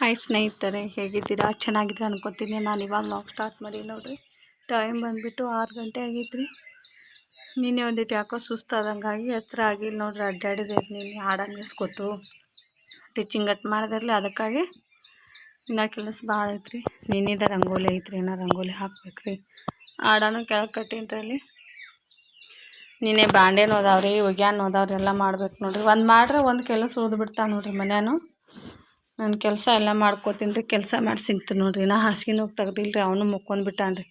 Hi ಸ್ನೇಹಿತರೆ, ಹೇಗಿದ್ದೀರಾ? ಚೆನ್ನಾಗಿದೆ ಅನ್ಕೋತೀನಿ. ನಾನು ಇವಾಗ ನಾವು ಸ್ಟಾರ್ಟ್ ಮಾಡಿ ನೋಡಿರಿ. ಟೈಮ್ ಬಂದುಬಿಟ್ಟು ಆರು ಗಂಟೆ ಆಗೈತ್ರಿ. ನಿನ್ನೆ ಒಂದಿಟ್ಟು ಯಾಕೋ ಸುಸ್ತಾದಂಗಾಗಿ ಹತ್ರ ಆಗಿಲ್ಲ ನೋಡ್ರಿ. ಅಡ್ಡಾಡಿದೆ ನೀನು ಹಾಡಂಗೆ ನಿಸ್ಕೊಟ್ಟು ಟೀಚಿಂಗ್ ಅಟ್ ಮಾಡಿದ್ರಲ್ಲ ಅದಕ್ಕಾಗಿ ಇನ್ನೂ ಕೆಲಸ ಭಾಳ ಐತ್ರಿ. ನಿನ್ನಿದ ರಂಗೋಲಿ ಐತ್ರಿ ಏನೋ ರಂಗೋಲಿ ಹಾಕ್ಬೇಕ್ರಿ. ಹಾಡನು ಕೆಳಗೆ ಕಟ್ಟಿನ್ರಲ್ಲಿ ನಿನ್ನೆ ಬಾಂಡೆನೂ ಅದಾವ್ರಿ ಒಗ್ಯಾನು ಅದಾವ್ರಿ ಎಲ್ಲ ಮಾಡ್ಬೇಕು ನೋಡ್ರಿ. ಒಂದು ಮಾಡ್ರೆ ಒಂದು ಕೆಲಸ ಉಳಿದ್ಬಿಡ್ತಾವೆ ನೋಡ್ರಿ ಮನ್ಯಾನು. ನಾನು ಕೆಲಸ ಎಲ್ಲ ಮಾಡ್ಕೋತೀನಿ ರೀ, ಕೆಲಸ ಮಾಡಿ ಸಿಗ್ತೀನಿ ನೋಡ್ರಿ. ನಾ ಹಾಸಿಗೆನೂ ತೆಗ್ದಿಲ್ಲ ರೀ ಅವನು ಮುಕ್ಕೊಂಡು ಬಿಟ್ಟಾನ ರೀ.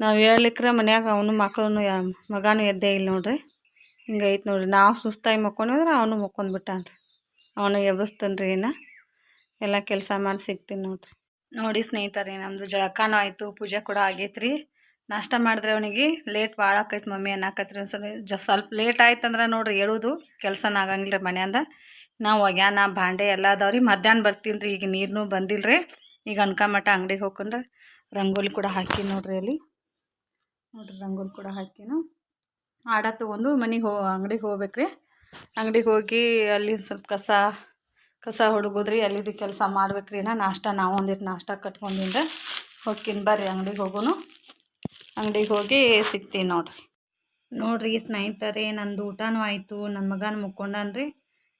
ನಾವು ಹೇಳಿಕ್ರೆ ಮನ್ಯಾಗ ಅವನು ಮಕ್ಕಳು ಯಾ, ಮಗನೂ ಎದ್ದೇ ಇಲ್ಲ ನೋಡ್ರಿ. ಹಿಂಗೈತೆ ನೋಡ್ರಿ. ನಾವು ಸುಸ್ತಾಗಿ ಮಕ್ಕೊಂಡಿದ್ರೆ ಅವನು ಮುಕ್ಕೊಂಡು ಬಿಟ್ಟಾನ ರೀ. ಅವನು ಎಬ್ಬಿಸ್ತಾನೆ ರೀ ಇನ್ನು. ಎಲ್ಲ ಕೆಲಸ ಮಾಡಿ ಸಿಗ್ತೀನಿ ನೋಡ್ರಿ. ನೋಡಿ ಸ್ನೇಹಿತರೆ ನಮ್ಮದು ಜಳಕಾನು ಆಯಿತು, ಪೂಜೆ ಕೂಡ ಆಗೈತ್ರಿ ನಾಷ್ಟ ಮಾಡಿದ್ರೆ ಅವನಿಗೆ ಲೇಟ್ ಭಾಳ ಆಕೈತೆ ಮಮ್ಮಿ ಅನ್ನಕತ್ರಿ ಒಂದು ಸ್ವಲ್ಪ ಸ್ವಲ್ಪ ಲೇಟ್ ಆಯ್ತಂದ್ರೆ ನೋಡ್ರಿ, ಹೇಳೋದು. ಕೆಲಸನ ಆಗಂಗಿಲ್ಲ ರೀ ಮನ್ಯಾಂದ ನಾವು ಒಗ್ಯಾನ ಭಾಂಡೆ ಎಲ್ಲ ಅದಾವ್ರಿ ಮಧ್ಯಾಹ್ನ ಬರ್ತೀನಿ ರೀ. ಈಗ ನೀರು ಬಂದಿಲ್ಲ ರೀ. ಈಗ ಅನ್ಕಮಟ ಅಂಗಡಿಗೆ ಹೋಗ್ಕೊಂಡ್ರೆ ರಂಗೋಲಿ ಕೂಡ ಹಾಕಿ ನೋಡ್ರಿ ಅಲ್ಲಿ. ನೋಡ್ರಿ ರಂಗೋಲಿ ಕೂಡ ಹಾಕಿನು. ಆಡ ತೊಗೊಂಡು ಮನೆಗೆ ಹೋ, ಅಂಗಡಿಗೆ ಹೋಗ್ಬೇಕ್ರಿ ಅಂಗಡಿಗೆ ಹೋಗಿ ಅಲ್ಲಿ ಸ್ವಲ್ಪ ಕಸ ಕಸ ಹುಡುಗೋದ್ರಿ ಅಲ್ಲಿದು ಕೆಲಸ ಮಾಡ್ಬೇಕ್ರಿ ನಾ ನಾಷ್ಟ ನಾವು ಒಂದಿಟ್ಟು ನಾಷ್ಟ ಕಟ್ಕೊಂಡಿಂದ ಹೋಗ್ತೀನಿ ಬರ್ರಿ ಅಂಗಡಿಗೆ ಹೋಗೋನು. ಅಂಗಡಿಗೆ ಹೋಗಿ ಸಿಗ್ತೀನಿ ನೋಡ್ರಿ. ನೋಡ್ರಿ ಸ್ನೇಹಿತರೆ ನಂದು ಊಟನೂ ಆಯಿತು. ನನ್ನ ಮಗನ ಮುಕ್ಕೊಂಡಾನ್ರಿ.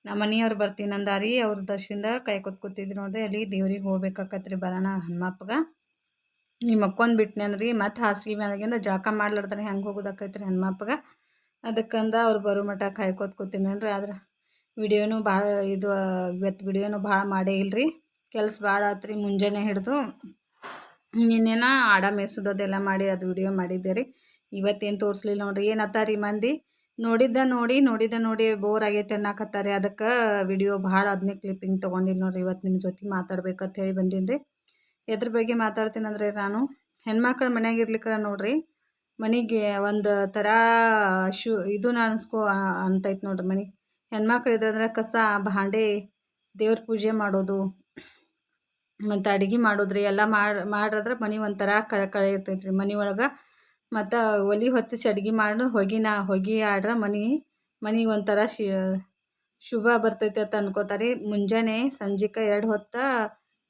ನಮ್ಮ ಮನೆಯವ್ರು ಬರ್ತೀನಿ ನಂದಾರಿ ಅವ್ರ ದರ್ಶನದ ಕೈ ಕೂತಿದ್ರು ನೋಡ್ರಿ. ಅಲ್ಲಿ ದೇವ್ರಿಗೆ ಹೋಗ್ಬೇಕಾಕತ್ರಿ ಬರೋಣ ಹನುಮಪ್ಪಗ. ಈ ಮಕ್ಕೊಂದು ಬಿಟ್ನೆ ಅಂದ್ರಿ. ಮತ್ತೆ ಹಾಸಿಗೆ ಮ್ಯಾಗಿಂದ ಜಾಕ ಮಾಡ್ಲಾರ್ದ್ರೆ ಹೆಂಗೆ ಹೋಗೋದಾಕೈತ್ರಿ ಹನುಮಪ್ಪಗ. ಅದಕ್ಕಂದ ಅವ್ರು ಬರೋ ಮಟ ಕಾಯ್ಕೋತ್ ಕೂತೀನಲ್ರಿ ಆದ್ರೆ ವಿಡಿಯೋನು ಭಾಳ ಇದು ಇವತ್ತು ವಿಡಿಯೋನು ಭಾಳ ಮಾಡೇ ಇಲ್ರಿ. ಕೆಲಸ ಭಾಳ ಆತ್ರಿ ಮುಂಜಾನೆ ಹಿಡಿದು. ನಿನ್ನೆನ ಆಡ ಮೇಸೋದೆಲ್ಲ ಮಾಡಿ ಅದು ವಿಡಿಯೋ ಮಾಡಿದ್ದೆ ರೀ. ಇವತ್ತೇನು ತೋರಿಸ್ಲಿಲ್ಲ ನೋಡ್ರಿ. ಏನತ್ತಾರಿ ಮಂದಿ? ನೋಡಿದ್ದ ನೋಡಿ ನೋಡಿದ್ದ ನೋಡಿ ಬೋರ್ ಆಗೈತೆ ಅನ್ನಕತ್ತಾರೆ. ಅದಕ್ಕೆ ವಿಡಿಯೋ ಭಾಳ ಅದನ್ನೇ ಕ್ಲಿಪ್ಪಿಂಗ್ ತೊಗೊಂಡಿಲ್ಲ ನೋಡ್ರಿ. ಇವತ್ತು ನಿಮ್ಮ ಜೊತೆ ಮಾತಾಡ್ಬೇಕಂತ ಹೇಳಿ ಬಂದೀನಿ ರೀ ಎದ್ರ ಬಗ್ಗೆ ಮಾತಾಡ್ತೀನಿ ಅಂದರೆ ನಾನು, ಹೆಣ್ಮಕ್ಳು ಮನ್ಯಾಗ ಇರ್ಲಿಕ್ಕೆ ನೋಡ್ರಿ, ಮನೆಗೆ ಒಂದು ಥರ ಶು, ಇದು ಅನ್ಸ್ಕೊ ಅಂತೈತೆ ನೋಡ್ರಿ ಮನೆ. ಹೆಣ್ಮಕ್ಳು ಇದ್ರಂದ್ರೆ ಕಸ, ಭಾಂಡೆ, ದೇವ್ರ ಪೂಜೆ ಮಾಡೋದು, ಮತ್ತು ಅಡುಗೆ ಮಾಡೋದ್ರಿ, ಎಲ್ಲ ಮಾಡಿ ಮಾಡಿದ್ರೆ ಮನೆ ಒಂಥರ ಕಳೆ ಕಳೆ ಇರ್ತೈತೆ ರೀ ಮನೆ ಒಳಗೆ ಮತ್ತು ಒಲೆ ಹೊತ್ತಿಸಿ ಅಡ್ಗೆ ಮಾಡಿ ನಾ ಹೊಗೆ ಆಡ್ರ ಮನೆ, ಮನೆಗೆ ಒಂಥರ ಶುಭ ಬರ್ತೈತೆ ಅಂತ ಅನ್ಕೋತಾರೆ. ಮುಂಜಾನೆ ಸಂಜೆಗೆ ಎರಡು ಹೊತ್ತು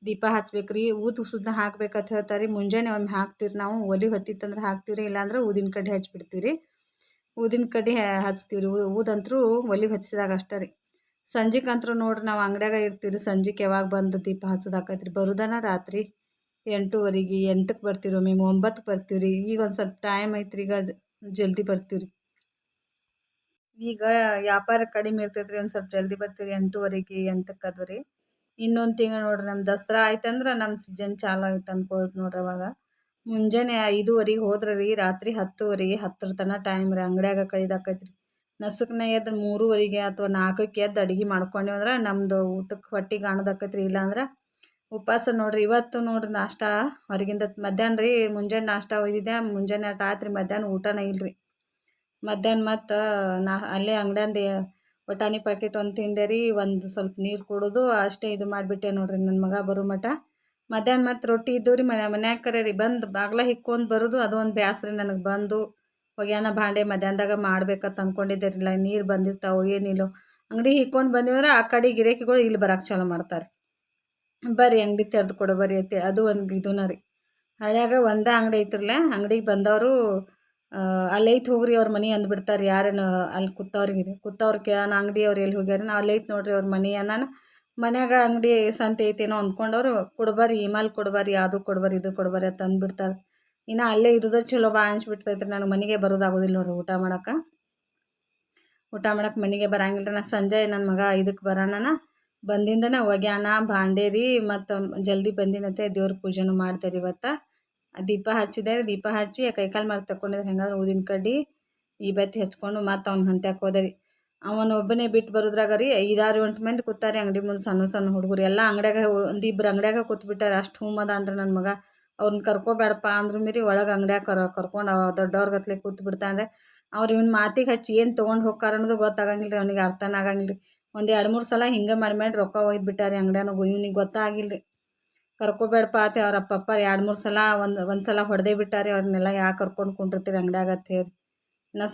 ದೀಪ ಹಚ್ಬೇಕು ರೀ ಊದು ಸುದ್ದ ಹಾಕ್ಬೇಕಂತ ಹೇಳ್ತಾರೆ. ಮುಂಜಾನೆ ಒಮ್ಮೆ ಹಾಕ್ತೀವಿ ನಾವು, ಒಲೆ ಹೊತ್ತಿತ್ತಂದ್ರೆ ಹಾಕ್ತೀವಿ ರೀ ಇಲ್ಲಾಂದ್ರೆ ಊದಿನ ಕಡ್ಡಿ ಹಚ್ಬಿಡ್ತೀವಿ ರೀ ಊದಿನ ಕಡ್ಡಿ ಹಚ್ತೀವಿ ರೀ ಊದಂತರೂ ಒಲೆ ಹಚ್ಚಿದಾಗ ಅಷ್ಟೇ ರೀ. ಸಂಜೆಗಂತರೂ ನೋಡ್ರಿ ನಾವು ಅಂಗಡ್ಯಾಗ ಇರ್ತೀವಿ ರೀ ಸಂಜೆಗೆ ಯಾವಾಗ ಬಂದು ದೀಪ ಹಚ್ಚೋದಾಕೈತೆ ರೀ ಬರೋದನ ರಾತ್ರಿ. ಎಂಟೂವರೆಗೆ ಎಂಟಕ್ಕೆ ಬರ್ತೀವಿ ಒಮ್ಮೆ ಒಂಬತ್ತಕ್ಕೆ ಬರ್ತೀವಿ ರೀ ಈಗ ಒಂದು ಸ್ವಲ್ಪ ಟೈಮ್ ಐತ್ರಿ ಈಗ ಜಲ್ದಿ ಬರ್ತೀವಿ ರೀ ಈಗ ವ್ಯಾಪಾರ ಕಡಿಮೆ ಇರ್ತೈತ್ರಿ, ಒಂದು ಸ್ವಲ್ಪ ಜಲ್ದಿ ಬರ್ತೀವಿ ಎಂಟೂವರೆಗೆ ಎಂಟಕ್ಕೆ ಅದು ರೀ ಇನ್ನೊಂದು ತಿಂಗಳು ನೋಡ್ರಿ ನಮ್ಮ ದಸರಾ ಆಯ್ತಂದ್ರೆ ನಮ್ಮ ಸೀಜನ್ ಚಾಲು ಆಯ್ತು ಅಂದ್ಕೊಳ್ತು ನೋಡ್ರಿ ಅವಾಗ. ಮುಂಜಾನೆ ಐದೂವರೆಗೆ ಹೋದ್ರೆ ರೀ ರಾತ್ರಿ ಹತ್ತುವರೆಗೆ, ಹತ್ತರ ತನ ಟೈಮ್ ರೀ, ಅಂಗಡಿಯಾಗ ಕೈದಾಕೈತ್ರಿ ನಸುಕ್ನ ಎದ್ದು ಮೂರುವರೆಗೆ ಅಥವಾ ನಾಲ್ಕಕ್ಕೆ ಎದ್ದು ಅಡುಗೆ ಮಾಡ್ಕೊಂಡೇವಂದ್ರೆ ನಮ್ದು ಊಟಕ್ಕೆ ಹೊಟ್ಟೆಗೆ ಕಾಣೋದಾಕೈತ್ರಿ ಇಲ್ಲಾಂದ್ರೆ ಉಪವಾಸ ನೋಡ್ರಿ. ಇವತ್ತು ನೋಡ್ರಿ ನಾಷ್ಟ. ಹೊರಗಿಂದ ಮಧ್ಯಾಹ್ನ ರೀ, ಮುಂಜಾನೆ ನಾಷ್ಟ ಒಯ್ದಿದ್ದೆ. ಮುಂಜಾನೆ ರಾತ್ರಿ ಆತ್ರಿ ಮಧ್ಯಾಹ್ನ ಊಟನೇ ಇಲ್ಲ ರೀ ಮಧ್ಯಾಹ್ನ ಮತ್ತು ನಾ ಅಲ್ಲೇ ಅಂಗಡಿಯಂದು ಬಟಾಣಿ ಪ್ಯಾಕೆಟ್ ಒಂದು ತಿಂದೆ ರೀ. ಒಂದು ಸ್ವಲ್ಪ ನೀರು ಕುಡೋದು, ಅಷ್ಟೇ ಇದು ಮಾಡಿಬಿಟ್ಟೆ ನೋಡ್ರಿ ನನ್ನ ಮಗ ಬರೋ ಮಠ ಮಧ್ಯಾಹ್ನ ಮತ್ತು ರೊಟ್ಟಿ ಇದ್ದು ರೀ ಮನೆ ಮನ್ಯಾಗ ಕರೆ ರೀ. ಬಂದು ಬಾಗ್ಲ ಹಿಕ್ಕೊಂಡು ಬರೋದು, ಅದು ಒಂದು ಬ್ಯಾಸ್ರಿ ನನಗೆ ಬಂದು. ಹೋಗ್ಯಾನ ಭಾಂಡೆ ಮಧ್ಯಾಹ್ನದಾಗ ಮಾಡ್ಬೇಕಂತ ಅಂದ್ಕೊಂಡಿದ್ದೆ ರೀ. ನೀರು ಬಂದಿರ್ತಾವೆ ಏನಿಲ್ಲ ಅಂಗಡಿ ಹಿಕ್ಕೊಂಡು ಬಂದಿದ್ರೆ ಆ ಕಡೆ ಗಿರಾಕಿಗಳು ಇಲ್ಲಿ ಬರಕ್ಕೆ ಚಾಲು ಮಾಡ್ತಾರೆ. ಬರ್ರಿ ಅಂಗಡಿ ತೆರೆದು ಕೊಡು ಬರ್ರಿ ಐತಿ ಅದು ಒಂದು ಇದುನ ರೀ. ಹಳ್ಯಾಗ ಒಂದೇ ಅಂಗಡಿ ಐತ್ರಲ್ಲ, ಅಂಗಡಿಗೆ ಬಂದವರು ಅಲ್ಲೈತೆ ಹೋಗ್ರಿ ಅವ್ರ ಮನೆ ಅಂದ್ಬಿಡ್ತಾರೆ ಯಾರೇನು ಅಲ್ಲಿ ಕೂತವ್ರಿಗೆ ಕೇಳೋಣ ಅಂಗಡಿ ಅವ್ರು ಎಲ್ಲಿ ಹೋಗ್ಯಾರ ನಾ ಅಲ್ಲೈತೆ ನೋಡ್ರಿ ಅವ್ರ ಮನೆ ನಾನು ಮನ್ಯಾಗ ಅಂಗಡಿ ಸಂತೆ ಐತೇನೋ ಅಂದ್ಕೊಂಡವ್ರು ಕೊಡ್ಬಾರಿ ಇಮಾಲ್ ಕೊಡ್ಬಾರಿ ಅದು ಕೊಡ್ಬಾರಿ ಇದು ಕೊಡ್ಬಾರಿ ಅಂತ ಅಂದ್ಬಿಡ್ತಾರೆ ಇನ್ನು ಅಲ್ಲೇ ಇರೋದ ಚಲೋ ಬಾ ಅನ್ಸ್ಬಿಡ್ತೈತೆ ನನಗೆ ಮನೆಗೆ ಬರೋದಾಗೋದಿಲ್ಲ ನೋಡ್ರಿ ಊಟ ಮಾಡೋಕೆ ಊಟ ಮಾಡಕ್ಕೆ ಮನೆಗೆ ಬರಂಗಿಲ್ಲ ರೀ ನಾ ಸಂಜೆ ನನ್ನ ಮಗ ಇದಕ್ಕೆ ಬರೋಣ ಬಂದಿಂದನೇ ಒಗ್ಯಾನ ಭಾಂಡೆ ರೀ, ಮತ್ತು ಜಲ್ದಿ ಬಂದಿನಂತೆ ದೇವ್ರ ಪೂಜೆನೂ ಮಾಡ್ತಾರೆ ಇವತ್ತು. ದೀಪ ಹಚ್ಚಿದೆ ದೀಪ ಹಚ್ಚಿ ಕೈಕಾಲು ಮಾರ್ಕ್ ತಗೊಂಡಿದ್ರೆ ಹೆಂಗಾದ್ರೆ ಊದಿನ ಕಡ್ಡಿ, ಈ ಬತ್ತಿ ಹಚ್ಕೊಂಡು ಮತ್ತು ಅವ್ನ ಹಂತ್ಯಾಕೆ ಹೋದೆ ರೀ. ಅವನ ಒಬ್ಬನೇ ಬಿಟ್ಟು ಬರೋದ್ರಾಗ ರೀ ಐದಾರು ಎಂಟು ಮಂದಿ ಕೂತಾರೆ ಅಂಗಡಿ ಮುಂದೆ ಸಣ್ಣ ಸಣ್ಣ ಹುಡುಗರು. ಎಲ್ಲ ಅಂಗಡ್ಯಾಗ ಒಂದು ಇಬ್ಬರು ಅಂಗಡ್ಯಾಗ ಕೂತ್ಬಿಟ್ಟಾರೆ, ಅಷ್ಟು ಅಂದ್ರೆ ನನ್ನ ಮಗ. ಅವ್ರನ್ನ ಕರ್ಕೋಬೇಡಪ್ಪ ಅಂದ್ರು ಮೀರಿ ಒಳಗೆ ಅಂಗಡ್ಯಾಗ ಕರ್, ಕರ್ಕೊಂಡು ಅವ ದೊಡ್ಡೋರ್ ಗತ್ಲೆ ಕೂತ್ ಬಿಡ್ತಾನೆ ಅವ್ರು ಇವ್ನ ಮಾತಿಗೆ ಹಚ್ಚಿ ಏನು ತೊಗೊಂಡು ಹೋಗ್ಕಾರ ಅನ್ನೋದು ಗೊತ್ತಾಗಂಗಿಲ್ಲ ರೀ ಅವ್ನಿಗೆ ಅರ್ಥನ ಆಗಂಗಿಲ್ಲ ರೀ ಒಂದು ಎರಡು ಮೂರು ಸಲ ಹಿಂಗೆ ಮಾಡಿ ಮಾಡಿ ರೊಕ್ಕ ಒಯ್ದು ಬಿಟ್ಟಾರೆ ಅಂಗಡ್ಯಾನ ಇವ್ನಿಗೆ ಗೊತ್ತಾಗಿಲ್ಲ ಕರ್ಕೋಬೇಡಪ್ಪ ಆತ ಅವ್ರ ಅಪ್ಪಪ್ಪ ಎರಡು ಮೂರು ಸಲ ಒಂದು ಒಂದು ಸಲ ಹೊಡೆದೇ ಬಿಟ್ಟಾರೆ ಅವ್ರನ್ನೆಲ್ಲ ಯಾಕೆ ಕರ್ಕೊಂಡು ಕುಂಡಿರ್ತೀರಿ ಅಂಗಡ್ಯಾಗ ಅಂತ ಹೇಳಿ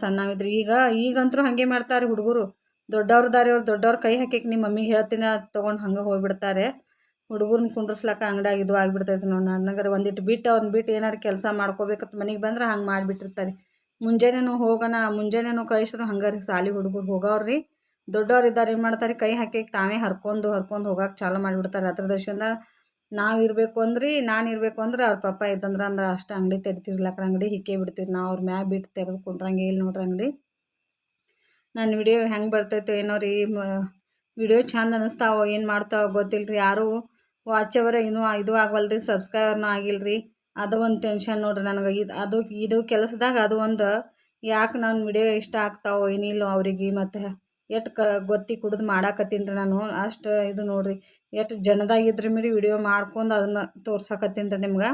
ಸಣ್ಣವಿದ್ರು ಈಗ ಈಗಂತೂ ಹಾಗೆ ಮಾಡ್ತಾರೆ ಹುಡುಗರು. ದೊಡ್ಡವ್ರದಾರಿ ಅವ್ರು ದೊಡ್ಡವ್ರ ಕೈ ಹಾಕಿಕ್ ನಿಮ್ಮ ಮಮ್ಮಿಗೆ ಹೇಳ್ತೀನಿ ಅದು ತೊಗೊಂಡು ಹಂಗೆ ಹೋಗ್ಬಿಡ್ತಾರೆ. ಹುಡುಗರ್ನ ಕುಂಡ್ರಸ್ಲಕ್ಕ ಅಂಗಡಿಯಾಗ ಇದು ಆಗಿಬಿಡ್ತೈತೆ ನೋಡಿ ನನಗರ ಒಂದಿಟ್ಟು ಬಿಟ್ಟು ಅವ್ರನ್ನ ಬಿಟ್ಟು ಏನಾರು ಕೆಲಸ ಮಾಡ್ಕೋಬೇಕಂತ ಮನೆಗೆ ಬಂದ್ರೆ ಹಂಗೆ ಮಾಡಿಬಿಟ್ಟಿರ್ತಾರೆ. ಮುಂಜಾನೆನೂ ಹೋಗೋಣ, ಮುಂಜಾನೆನೂ ಕಳಿಸ್ರು ಹಂಗೆ ರೀ ಸಾಲಿ ಹುಡುಗರು ಹೋಗವ್ರಿ. ದೊಡ್ಡವ್ರು ಇದ್ದಾರೆ ಏನು ಮಾಡ್ತಾರೆ? ಕೈ ಹಾಕಿ ತಾವೇ ಹರ್ಕೊಂಡು ಹರ್ಕೊಂಡು ಹೋಗಕ್ಕೆ ಚಾಲು ಮಾಡಿಬಿಡ್ತಾರೆ. ಅದ್ರ ದರ್ಶನ ನಾವು ಇರಬೇಕು ಅಂದ್ರೆ, ನಾನು ಇರಬೇಕು ಅಂದ್ರೆ ಅವ್ರ ಪಪ್ಪ ಇದ್ದಂದ್ರೆ ಅಂದ್ರೆ ಅಷ್ಟು ಅಂಗಡಿ ತೆರಿತಿರ್ಲಕ್ಕ ಅಂಗಡಿ ಹಿಕ್ಕೇ ಬಿಡ್ತೀವಿ ನಾವು ಅವ್ರ ಮ್ಯಾಗ ಬಿಟ್ಟು ತೆಗೆದು ಇಲ್ಲ ನೋಡ್ರಿ ಅಂಗಡಿ. ನನ್ನ ವಿಡಿಯೋ ಹೆಂಗೆ ಬರ್ತೈತೋ ಏನೋ ರೀ ವಿಡಿಯೋ ಚಂದ ಅನ್ನಿಸ್ತಾವೋ ಏನು ಮಾಡ್ತಾವೋ ಗೊತ್ತಿಲ್ಲ ರೀ ಯಾರು ವಾಚ್ ಅವರ ಇನ್ನೂ ಇದು ಆಗವಲ್ರಿ ಸಬ್ಸ್ಕ್ರೈಬರ್ನೂ ಆಗಿಲ್ಲ ರೀ ಅದು ಒಂದು ಟೆನ್ಷನ್ ನೋಡ್ರಿ ನನಗೆ. ಇದು, ಅದು, ಇದು ಕೆಲಸದಾಗ ಅದು ಒಂದು ಯಾಕೆ ನನ್ನ ವಿಡಿಯೋ ಇಷ್ಟ ಆಗ್ತಾವೋ, ಏನಿಲ್ಲೋ ಅವರಿಗೆ ಮತ್ತು ಎಷ್ಟು ಕ ಗೊತ್ತಿ ಕುಡಿದು ಮಾಡಾಕತ್ತೀನಿ ನಾನು. ಅಷ್ಟು ಇದು ನೋಡಿರಿ ಎಷ್ಟು ಜನದಾಗಿದ್ರಿ ಮೇಲೆ ವಿಡಿಯೋ ಮಾಡ್ಕೊಂಡು ಅದನ್ನು ತೋರ್ಸಾಕತ್ತೀನಿ ರೀ ನಿಮ್ಗೆ.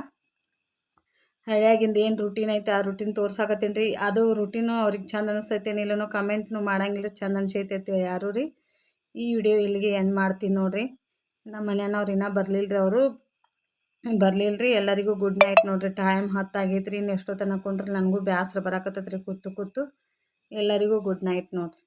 ಹಳ್ಯಾಗಿಂದ ಏನು ರೂಟೀನ್ ಐತೆ ಆ ರೂಟೀನ್ ತೋರ್ಸಾಕತ್ತೀನಿ ರೀ. ಅದು ರೂಟೀನು ಅವ್ರಿಗೆ ಚಂದ ಅನಿಸ್ತೈತೆ ಏನಿಲ್ಲನೋ ಕಮೆಂಟ್ನು ಮಾಡಂಗಿಲ್ಲ, ಚಂದ ಅನಿಸೈತೈತೆ ಯಾರು ರೀ. ಈ ವಿಡಿಯೋ ಇಲ್ಲಿಗೆ ಎಂಡ್ ಮಾಡ್ತೀನಿ ನೋಡಿರಿ. ನಮ್ಮ ಮನೆಯವ್ರು ಇನ್ನೂ ಬರಲಿಲ್ಲ ರೀ ಅವರು. ಬರಲಿಲ್ಲ ರೀ ಎಲ್ಲರಿಗೂ ಗುಡ್ ನೈಟ್ ನೋಡಿರಿ. ಟೈಮ್ ಹತ್ತಾಗೈತೆ ರೀ ಇನ್ನು ಎಷ್ಟೊತ್ತನ ಕೊಂಡ್ರೆ ನನಗೂ ಬ್ಯಾಸ್ರ ಬರಾಕತ್ತೈತೆ ರೀ ಕೂತು ಕೂತು. ಎಲ್ಲರಿಗೂ ಗುಡ್ ನೈಟ್ ನೋಡ್ರಿ.